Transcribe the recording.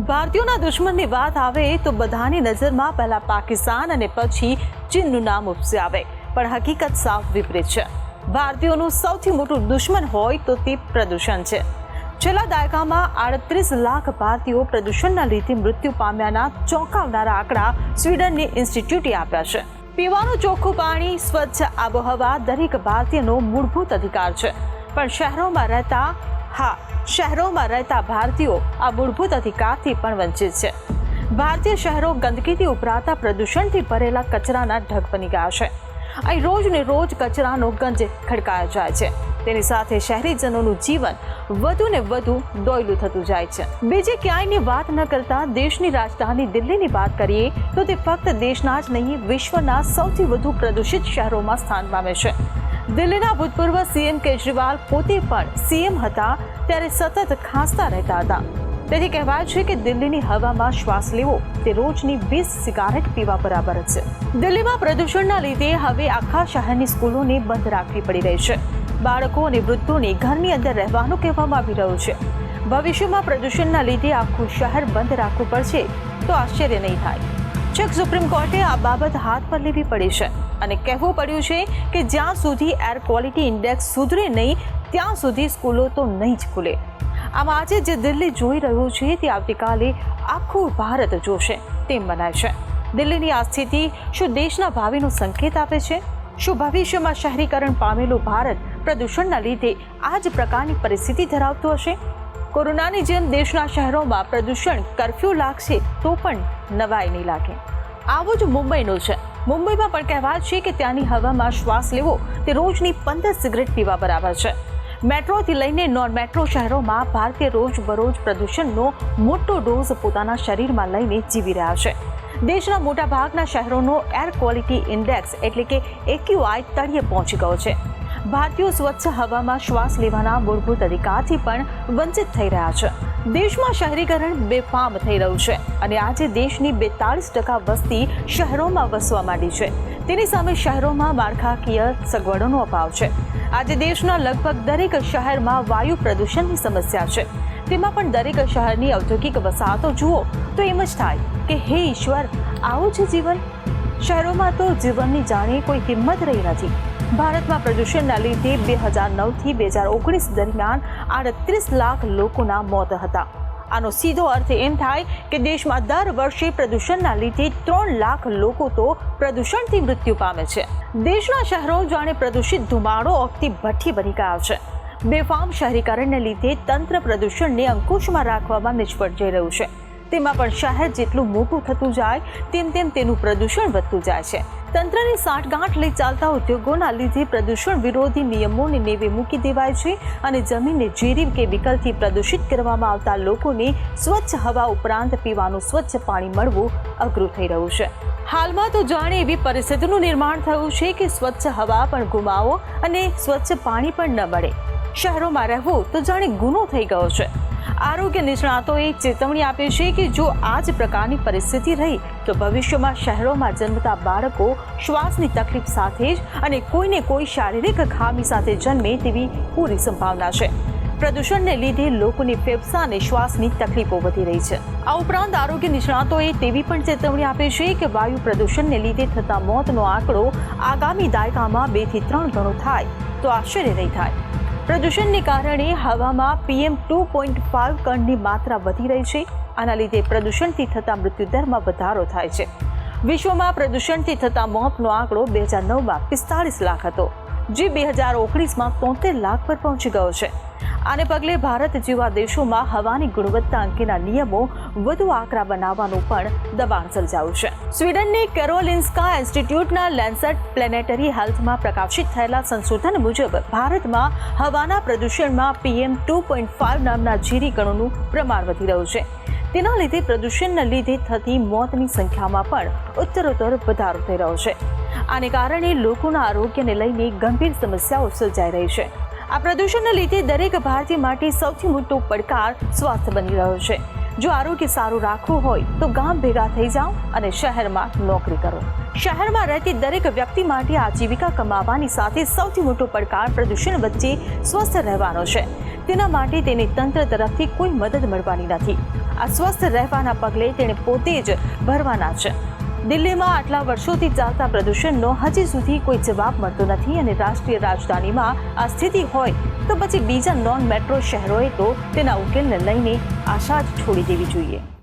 ભારતીયોના દુશ્મનની વાત આવે તો બધાની નજરમાં પહેલા પાકિસ્તાન અને પછી ચીનનું નામ ઉપસી આવે. પણ હકીકત સાફ વિપરીત છે. ભારતીયોનું સૌથી મોટું દુશ્મન હોય તો તે પ્રદૂષણ છે. છેલ્લા દાયકામાં આડત્રીસ લાખ ભારતીયો પ્રદૂષણના લીધે મૃત્યુ પામ્યાના ચોંકાવનારા આંકડા સ્વીડનની ઇન્સ્ટિટ્યૂટે આપ્યા છે. પીવાનું ચોખ્ખું પાણી, સ્વચ્છ આબોહવા દરેક ભારતીયનો મૂળભૂત અધિકાર છે. પણ શહેરોમાં રહેતા હા, શહેરોમાં રહેતા ભારતીયો આ મૂળભૂત અધિકારથી પણ વંચિત છે. ભારતીય શહેરો ગંદકીથી ઉભરાતા પ્રદૂષણથી ભરેલા કચરાના ઢગ બની ગયા છે. અહીં રોજ ને રોજ કચરાનો ગંજ ખડકાયો જાય છે. તેની સાથે શહેરીજનોનું જીવન વધુ ને વધુ દોયલું થતું જાય છે. બીજે ક્યાંયની વાત ન કરતા દેશની રાજધાની દિલ્હીની વાત કરીએ, તો તે ફક્ત દેશના જ નહીં, વિશ્વના સૌથી વધુ પ્રદૂષિત શહેરોમાં સ્થાન પામે છે. દિલ્હીના ભૂતપૂર્વ સીએમ કેજરીવાલ પોતે પણ સીએમ હતા, ત્યારે સતત ખાંસતા રહેતા હતા. તેથી કહેવાય છે કે દિલ્હીની હવામાં શ્વાસ લેવો, તે રોજની વીસ સિગારેટ પીવા બરાબર છે. દિલ્હીમાં પ્રદૂષણના લીધે હવે આખા શહેરની સ્કૂલોને બંધ રાખવી પડી રહી છે. બાળકો અને વૃદ્ધોને ઘરની અંદર રહેવાનું કહેવામાં આવી રહ્યું છે. ભવિષ્યમાં પ્રદૂષણના લીધે આખું શહેર બંધ રાખવું પડશે તો આશ્ચર્ય નહીં થાય. છેક સુપ્રીમ કોર્ટે આ બાબત હાથ પર લેવી પડી છે અને કહેવું પડ્યું છે કે જ્યાં સુધી એર ક્વોલિટી ઇન્ડેક્સ સુધરે નહીં, ત્યાં સુધી સ્કૂલો તો નહીં જ ખુલે. આમ આજે જે દિલ્હી જોઈ રહ્યું છે તે આવતીકાલે આખું ભારત જોશે, તેમ મનાય છે. દિલ્હીની આ સ્થિતિ શું દેશના ભાવિનો સંકેત આપે છે? શું ભવિષ્યમાં શહેરીકરણ પામેલું ભારત પ્રદૂષણના લીધે આ જ પ્રકારની પરિસ્થિતિ ધરાવતું હશે? કોરોનાની જેમ દેશના શહેરોમાં પ્રદૂષણ કરફ્યુ લાગશે તો પણ નવાઈ નહીં લાગે. આવું જ મુંબઈનું છે. મુંબઈમાં પણ કહેવાય છે કે ત્યાંની હવામાં શ્વાસ લેવો તે રોજની પંદર સિગરેટ પીવા બરાબર છે. મેટ્રોથી લઈને નોન મેટ્રો શહેરોમાં ભારતીય રોજબરોજ પ્રદૂષણનો મોટો ડોઝ પોતાના શરીરમાં લઈને જીવી રહ્યા છે. દેશના મોટાભાગના શહેરોનો એર ક્વોલિટી ઇન્ડેક્સ એટલે કે એક્યુઆઈ તળિયે પહોંચી ગયો છે. ભારતીયો સ્વચ્છ હવામાં શ્વાસ લેવાના મૂળભૂત અધિકારથી પણ વંચિત થઈ રહ્યા છે. દેશમાં શહેરીકરણ બેફામ થઈ રહ્યું છે અને આજે દેશની બેતાળીસ ટકા વસ્તી શહેરોમાં વસવા માંડી છે. તેની સામે શહેરોમાં માળખાકીય સગવડોનો અભાવ છે. આજે દેશના લગભગ દરેક શહેરમાં વાયુ પ્રદૂષણની સમસ્યા છે. તેમાં પણ દરેક શહેરની ઔદ્યોગિક વસાહતો જુઓ તો એમ જ થાય કે હે ઈશ્વર, આવું છે જીવન? શહેરોમાં તો જીવનની જાણે કોઈ કિંમત રહી નથી. ભારતમાં પ્રદૂષણના લીધે બે હજાર નવથી બે હજાર ઓગણીસ દરમિયાન આડત્રીસ લાખ લોકોના મોત હતા. આનો સીધો અર્થ એમ થાય કે દેશમાં દર વર્ષે પ્રદૂષણના લીધે ત્રણ લાખ લોકો તો પ્રદૂષણથી મૃત્યુ પામે છે. દેશના શહેરો જાણે પ્રદૂષિત ધુમાડો ઓગતી ભઠ્ઠી બની ગયા છે. બેફામ શહેરીકરણને લીધે તંત્ર પ્રદૂષણને અંકુશમાં રાખવામાં નિષ્ફળ જઈ રહ્યું છે. તેમાં પણ શહેર જેટલું મોટું થતું જાય, તેમ તેમ તેનું પ્રદૂષણ વધતું જાય છે. તંત્રની સાંઠગાંઠ લઈ ચાલતા ઉદ્યોગોના લીધે પ્રદૂષણ વિરોધી નિયમોને નેવે મૂકી દેવાય છે અને જમીનને ઝેરી કેમિકલથી પ્રદૂષિત કરવામાં આવતા લોકોને સ્વચ્છ હવા ઉપરાંત પીવાનું સ્વચ્છ પાણી મળવું અઘરું થઈ રહ્યું છે. હાલમાં તો જાણે એવી પરિસ્થિતિનું નિર્માણ થયું છે કે સ્વચ્છ હવા પણ ગુમાવો અને સ્વચ્છ પાણી પણ ન મળે. શહેરોમાં રહેવું તો જાણે ગુનો થઈ ગયો છે. આરોગ્ય નિષ્ણાતોએ ચેતવણી આપી છે કે જો આ જ પ્રકારની પરિસ્થિતિ રહી, તો ભવિષ્યમાં શહેરોમાં જન્મતા બાળકો શ્વાસની તકલીફ સાથે જ અને કોઈને કોઈ શારીરિક ખામી સાથે જન્મે તેવી પૂરી સંભાવના છે. પ્રદૂષણને લીધે લોકોની ફેફસા અને શ્વાસની તકલીફો વધી રહી છે. આ ઉપરાંત આરોગ્ય નિષ્ણાતોએ તેવી પણ ચેતવણી આપી છે કે વાયુ પ્રદૂષણને લીધે થતા મોતનો આંકડો આગામી દાયકામાં બેથી ત્રણ ગણો થાય, તો આશ્ચર્ય નહીં થાય. પ્રદૂષણને કારણે હવામાં પીએમ ટુ પોઈન્ટ ફાઇવ કણની માત્રા વધી રહી છે. આના લીધે પ્રદૂષણથી થતા મૃત્યુદરમાં વધારો થાય છે. વિશ્વમાં પ્રદૂષણથી થતા મોતનો આંકડો બે હજાર નવમાં પિસ્તાળીસ લાખ હતો. જે બે હજાર ઓગણીસમાં તોતેર લાખ પર પહોંચી ગયો છે. આને પગલે ભારત જેવા દેશોમાં હવાની ગુણવત્તા અંગેના નિયમો વધુ આકરા બનાવવાનું પણ દબાણ સર્જાયું છે. સ્વીડનની કેરોલિન્સ્કા ઇન્સ્ટિટ્યૂટના લેન્સેટ પ્લેનેટરી હેલ્થમાં પ્રકાશિત થયેલા સંશોધન મુજબ ભારતમાં હવાના પ્રદૂષણમાં પીએમ ટુ પોઈન્ટ ફાઇવ નામના ઝીરી કણોનું પ્રમાણ વધી રહ્યું છે. તેના લીધે પ્રદૂષણના લીધે થતી મોતની સંખ્યામાં પણ ઉત્તરોત્તર વધારો થઈ રહ્યો છે. આને કારણે લોકોના આરોગ્યને લઈને ગંભીર સમસ્યાઓ સર્જાઈ રહી છે. આ પ્રદૂષણના લીધે દરેક ભારતીય માટે સૌથી મોટો પડકાર સ્વાસ્થ્ય બની રહ્યો છે. જો આરોગ્ય સારું રાખવું હોય તો ગામ ભેગા થઈ જાઓ અને શહેરમાં નોકરી કરો. શહેરમાં રહેતી દરેક વ્યક્તિ માટે આજીવિકા કમાવાની સાથે સૌથી મોટો પડકાર પ્રદૂષણ વચ્ચે સ્વસ્થ રહેવાનો છે. તેના માટે તેને તંત્ર તરફથી કોઈ મદદ મળવાની નથી. અસ્વસ્થ રહેવાના પગલે તેણે પોતે જ ભરવાના છે. દિલ્હીમાં આટલા વર્ષોથી ચાલતા પ્રદૂષણનો હજી સુધી કોઈ જવાબ મળતો નથી અને રાષ્ટ્રીય રાજધાનીમાં આ સ્થિતિ હોય તો પછી બીજા નોન મેટ્રો શહેરોએ તો તેના ઉકેલને લઈને આશા જ છોડી દેવી જોઈએ.